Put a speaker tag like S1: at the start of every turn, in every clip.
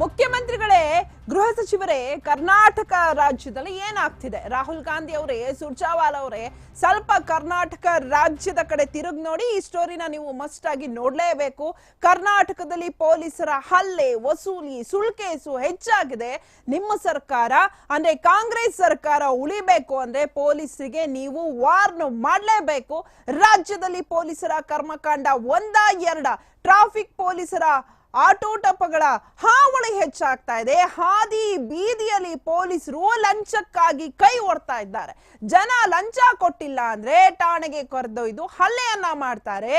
S1: ಮುಖ್ಯಮಂತ್ರಿಗಳೇ, ಗೃಹ ಸಚಿವರೇ, ಕರ್ನಾಟಕ ರಾಜ್ಯದಲ್ಲಿ ಏನಾಗ್ತಿದೆ? ರಾಹುಲ್ ಗಾಂಧಿ ಅವರೇ, ಸುರ್ಜಾವಾಲ್ ಅವರೇ, ಸ್ವಲ್ಪ ಕರ್ನಾಟಕ ರಾಜ್ಯದ ಕಡೆ ತಿರುಗಿ ನೋಡಿ ಈ ಸ್ಟೋರಿನ ನೀವು ಮಸ್ಟ್ ಆಗಿ ನೋಡ್ಲೇಬೇಕು. ಕರ್ನಾಟಕದಲ್ಲಿ ಪೊಲೀಸರ ಹಲ್ಲೆ, ವಸೂಲಿ ಸುಳ್ಕೇಸು ಹೆಚ್ಚಾಗಿದೆ. ನಿಮ್ಮ ಸರ್ಕಾರ, ಅಂದ್ರೆ ಕಾಂಗ್ರೆಸ್ ಸರ್ಕಾರ ಉಳಿಬೇಕು ಅಂದ್ರೆ ಪೊಲೀಸರಿಗೆ ನೀವು ವಾರ್ನ್ ಮಾಡಲೇಬೇಕು. ರಾಜ್ಯದಲ್ಲಿ ಪೊಲೀಸರ ಕರ್ಮಕಾಂಡ ಒಂದ ಎರಡ? ಟ್ರಾಫಿಕ್ ಪೊಲೀಸರ ಆಟೋಟಪಗಳ ಹಾವಳಿ ಹೆಚ್ಚಾಗ್ತಾ ಇದೆ. ಹಾದಿ ಬೀದಿಯಲ್ಲಿ ಪೊಲೀಸರು ಲಂಚಕ್ಕಾಗಿ ಕೈ ಒಡ್ತಾ ಇದ್ದಾರೆ. ಜನ ಲಂಚ ಕೊಟ್ಟಿಲ್ಲ ಅಂದ್ರೆ ಠಾಣೆಗೆ ಕರೆದೊಯ್ದು ಹಲ್ಲೆಯನ್ನ ಮಾಡ್ತಾರೆ.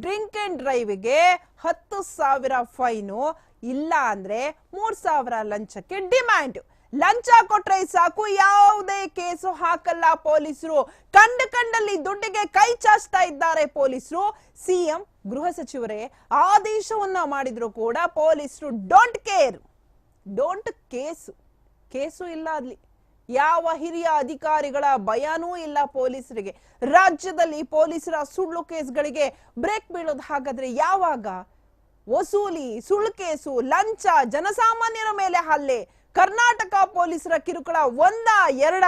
S1: ಡ್ರಿಂಕ್ ಅಂಡ್ ಡ್ರೈವ್ಗೆ ಹತ್ತು ಸಾವಿರ ಫೈನು, ಇಲ್ಲ ಅಂದ್ರೆ ಮೂರ್ ಸಾವಿರ ಲಂಚಕ್ಕೆ ಡಿಮ್ಯಾಂಡ್. ಲಂಚ ಕೊಟ್ರೆ ಸಾಕು, ಯಾವುದೇ ಕೇಸು ಹಾಕಲ್ಲ ಪೊಲೀಸರು. ಕಂಡ ಕಂಡಲ್ಲಿ ದುಡ್ಡಿಗೆ ಕೈ ಚಾಚ್ತಾ ಇದ್ದಾರೆ ಪೊಲೀಸರು. ಸಿಎಂ, ಗೃಹ ಸಚಿವರೇ, ಆದೇಶವನ್ನ ಮಾಡಿದ್ರು ಕೂಡ ಪೊಲೀಸರು don't care don't case case ಇಲ್ಲ ಅಲ್ಲಿ. ಯಾವ ಹಿರಿಯ ಅಧಿಕಾರಿಗಳ ಭಯನೂ ಇಲ್ಲ ಪೊಲೀಸರಿಗೆ. ರಾಜ್ಯದಲ್ಲಿ ಪೊಲೀಸರ ಸುಳ್ಳು ಕೇಸ್ಗಳಿಗೆ ಬ್ರೇಕ್ ಬೀಳೋದು ಹಾಗಾದ್ರೆ ಯಾವಾಗ? ವಸೂಲಿ, ಸುಳ್ಳು ಕೇಸು, ಲಂಚ, ಜನಸಾಮಾನ್ಯರ ಮೇಲೆ ಹಲ್ಲೆ. ಕರ್ನಾಟಕ ಪೊಲೀಸರ ಕಿರುಕುಳ ಒಂದ, ಎರಡ.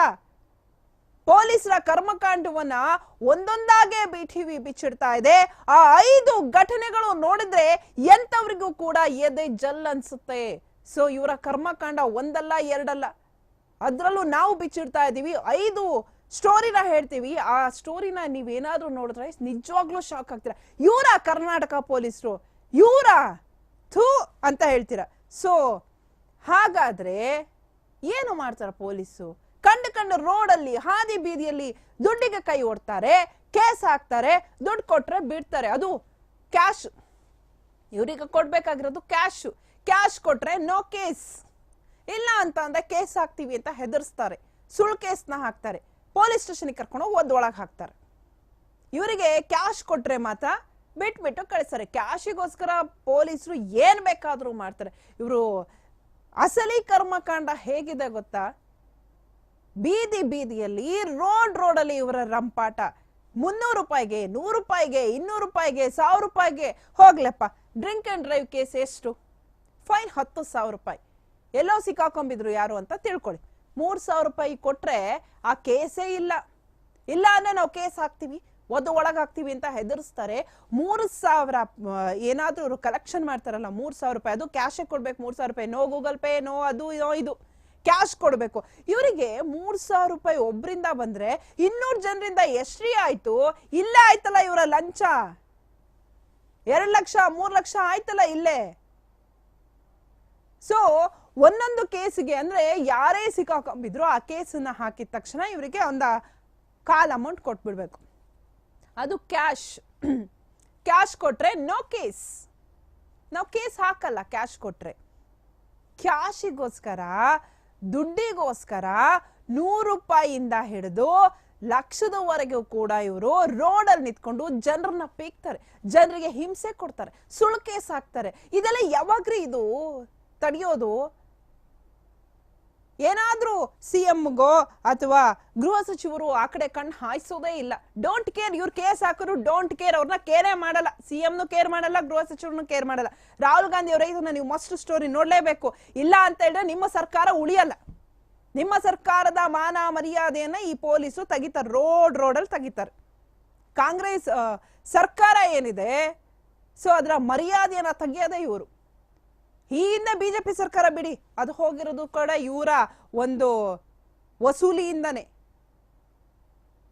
S1: ಪೊಲೀಸರ ಕರ್ಮಕಾಂಡವನ್ನ ಒಂದೊಂದಾಗೆ ಬಿಟಿವಿ ಬಿಚ್ಚಿಡ್ತಾ ಇದೆ. ಆ ಐದು ಘಟನೆಗಳು ನೋಡಿದ್ರೆ ಎಂತವ್ರಿಗೂ ಕೂಡ ಎದೆ ಜಲ್ ಅನ್ಸುತ್ತೆ. ಸೊ ಇವರ ಕರ್ಮಕಾಂಡ ಒಂದಲ್ಲ, ಎರಡಲ್ಲ. ಅದ್ರಲ್ಲೂ ನಾವು ಬಿಚ್ಚಿಡ್ತಾ ಇದೀವಿ. ಐದು ಸ್ಟೋರಿನ ಹೇಳ್ತೀವಿ. ಆ ಸ್ಟೋರಿನ ನೀವೇನಾದ್ರೂ ನೋಡಿದ್ರೆ ನಿಜವಾಗ್ಲೂ ಶಾಕ್ ಆಗ್ತೀರಾ. ಇವರ ಕರ್ನಾಟಕ ಪೊಲೀಸರು, ಇವರ ಥೂ ಅಂತ ಹೇಳ್ತೀರಾ. ಸೊ ಹಾಗಾದ್ರೆ ಏನು ಮಾಡ್ತಾರೆ ಪೊಲೀಸು? ಕಂಡು ಕಂಡು ರೋಡಲ್ಲಿ, ಹಾದಿ ಬೀದಿಯಲ್ಲಿ ದುಡ್ಡಿಗೆ ಕೈ ಓಡ್ತಾರೆ ಕೇಸ್ ಹಾಕ್ತಾರೆ, ದುಡ್ಡು ಕೊಟ್ರೆ ಬಿಡ್ತಾರೆ ಅದು ಕ್ಯಾಶ್. ಇವರಿಗೆ ಕೊಡ್ಬೇಕಾಗಿರೋದು ಕ್ಯಾಶ್. ಕ್ಯಾಶ್ ಕೊಟ್ರೆ ನೋ ಕೇಸ್. ಇಲ್ಲ ಅಂತ ಅಂದ್ರೆ ಕೇಸ್ ಹಾಕ್ತೀವಿ ಅಂತ ಹೆದರ್ಸ್ತಾರೆ. ಸುಳ್ಳು ಕೇಸ್ನ ಹಾಕ್ತಾರೆ. ಪೊಲೀಸ್ ಸ್ಟೇಷನ್ಗೆ ಕರ್ಕೊಂಡು ಒದ್ದೊಳಗೆ ಹಾಕ್ತಾರೆ. ಇವರಿಗೆ ಕ್ಯಾಶ್ ಕೊಟ್ರೆ ಮಾತ್ರ ಬಿಟ್ಬಿಟ್ಟು ಕಳಿಸ್ತಾರೆ. ಕ್ಯಾಶಿಗೋಸ್ಕರ ಪೊಲೀಸರು ಏನು ಬೇಕಾದರೂ ಮಾಡ್ತಾರೆ. ಇವರು ಅಸಲಿ ಕರ್ಮಕಾಂಡ ಹೇಗಿದೆ ಗೊತ್ತಾ? ಬೀದಿ ಬೀದಿಯಲ್ಲಿ ರೋಡ್ ರೋಡಲ್ಲಿ ಇವರ ರಂಪಾಟ. ಮುನ್ನೂರು ರೂಪಾಯಿಗೆ, ನೂರು ರೂಪಾಯಿಗೆ, ಇನ್ನೂರು ರೂಪಾಯಿಗೆ, ಸಾವಿರ ರೂಪಾಯಿಗೆ. ಹೋಗ್ಲಪ್ಪ, ಡ್ರಿಂಕ್ ಅಂಡ್ ಡ್ರೈವ್ ಕೇಸ್ ಎಷ್ಟು? ಫೈನ್ ಹತ್ತು ಸಾವಿರ ರೂಪಾಯಿ. ಎಲ್ಲೋ ಸಿಕ್ಕಾಕೊಂಬಿದ್ರು ಯಾರು ಅಂತ ತಿಳ್ಕೊಳ್ಳಿ. ಮೂರು ಸಾವಿರ ರೂಪಾಯಿ ಕೊಟ್ರೆ ಆ ಕೇಸೇ ಇಲ್ಲ. ಇಲ್ಲ ಅಂದ್ರೆ ನಾವು ಕೇಸ್ ಹಾಕ್ತಿವಿ? ಒಳಗೆ ಹಾಕ್ತೀವಿ ಅಂತ ಹೆದರ್ಸ್ತಾರೆ. ಮೂರು ಸಾವಿರ ಏನಾದರೂ ಕಲೆಕ್ಷನ್ ಮಾಡ್ತಾರಲ್ಲ, ಮೂರ್ ಸಾವಿರ ರೂಪಾಯಿ, ಅದು ಕ್ಯಾಶೇ ಕೊಡ್ಬೇಕು, ಮೂರು ಸಾವಿರ ರೂಪಾಯಿ ನೋ ಗೂಗಲ್ ಪೇ ನೋ ಅದು, ಇದು ಕ್ಯಾಶ್ ಕೊಡಬೇಕು. ಇವರಿಗೆ ಮೂರ್ ಸಾವಿರ ರೂಪಾಯಿ ಒಬ್ರಿಂದ ಬಂದ್ರೆ ಇನ್ನೂರು ಜನರಿಂದ ಎಷ್ಟ್ರಿ ಆಯ್ತು? ಇಲ್ಲ ಆಯ್ತಲ್ಲ ಇವರ ಲಂಚ? ಎರಡು ಲಕ್ಷ, ಮೂರು ಲಕ್ಷ ಆಯ್ತಲ್ಲ ಇಲ್ಲೇ? ಸೊ ಒಂದೊಂದು ಕೇಸಿಗೆ ಅಂದ್ರೆ ಯಾರೇ ಸಿಕ್ಕಾಕೊಂಡಿದ್ರು ಆ ಕೇಸನ್ನ ಹಾಕಿದ ತಕ್ಷಣ ಇವರಿಗೆ ಒಂದು ಕಾಲ್ ಅಮೌಂಟ್ ಕೊಟ್ಬಿಡ್ಬೇಕು. ಅದು ಕ್ಯಾಶ್. ಕ್ಯಾಶ್ ಕೊಟ್ರೆ ನೋ ಕೇಸ್. ನಾವು ಕೇಸ್ ಹಾಕಲ್ಲ, ಕ್ಯಾಶ್ ಕೊಟ್ರೆ. ಕ್ಯಾಶಿಗೋಸ್ಕರ, ದುಡ್ಡಿಗೋಸ್ಕರ ನೂರು ರೂಪಾಯಿಯಿಂದ ಹಿಡಿದು ಲಕ್ಷದವರೆಗೂ ಕೂಡ ಇವರು ರೋಡಲ್ಲಿ ನಿಂತ್ಕೊಂಡು ಜನರನ್ನ ಪೀಕ್ತಾರೆ, ಜನರಿಗೆ ಹಿಂಸೆ ಕೊಡ್ತಾರೆ, ಸುಳ್ಳು ಕೇಸ್ ಹಾಕ್ತಾರೆ. ಇದೆಲ್ಲ ಯಾವಾಗ್ರಿ ಇದು ತಡೆಯೋದು? ಏನಾದ್ರೂ ಸಿ ಎಮ್ಗೋ ಅಥವಾ ಗೃಹ ಸಚಿವರು ಆ ಕಡೆ ಕಣ್ಣು ಹಾಯಿಸೋದೇ ಇಲ್ಲ. ಡೋಂಟ್ ಕೇರ್ ಇವ್ರು ಕೇಸ್ ಹಾಕಿದ್ರು ಡೋಂಟ್ ಕೇರ್ ಅವ್ರನ್ನ ಕೇರೇ ಮಾಡಲ್ಲ. ಸಿ ಎಂನು ಕೇರ್ ಮಾಡಲ್ಲ, ಗೃಹ ಸಚಿವರನ್ನು ಕೇರ್ ಮಾಡಲ್ಲ. ರಾಹುಲ್ ಗಾಂಧಿ ಅವರೇ, ಇದನ್ನ ನೀವು ಮಸ್ಟ್ ಸ್ಟೋರಿ ನೋಡಲೇಬೇಕು. ಇಲ್ಲ ಅಂತ ಹೇಳಿದ್ರೆ ನಿಮ್ಮ ಸರ್ಕಾರ ಉಳಿಯಲ್ಲ. ನಿಮ್ಮ ಸರ್ಕಾರದ ಮಾನ ಮರ್ಯಾದೆಯನ್ನ ಈ ಪೊಲೀಸು ತೆಗಿತಾರೆ. ರೋಡ್, ರೋಡಲ್ಲಿ ತೆಗಿತಾರೆ. ಕಾಂಗ್ರೆಸ್ ಸರ್ಕಾರ ಏನಿದೆ, ಸೊ ಅದರ ಮರ್ಯಾದೆಯನ್ನು ತೆಗಿಯೋದೇ ಇವರು. ಈ ಹಿಂದೆ ಬಿಜೆಪಿ ಸರ್ಕಾರ ಬಿಡಿ. ಅದು ಹೋಗಿರೋದು ಕೂಡ ಇವರ ಒಂದು ವಸೂಲಿಯಿಂದನೇ.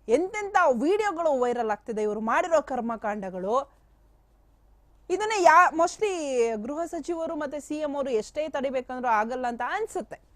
S1: ಎಂತೆಂಥ ವಿಡಿಯೋಗಳು ವೈರಲ್ ಆಗ್ತಿದೆ, ಇವರು ಮಾಡಿರೋ ಕರ್ಮಕಾಂಡಗಳು. ಇದನ್ನೇ ಯಾ, ಮೋಸ್ಟ್ಲಿ ಗೃಹ ಸಚಿವರು ಮತ್ತೆ ಸಿ ಎಂ ಅವರು ಎಷ್ಟೇ ತಡಿಬೇಕಂದ್ರೂ ಆಗಲ್ಲ ಅಂತ ಅನ್ಸುತ್ತೆ.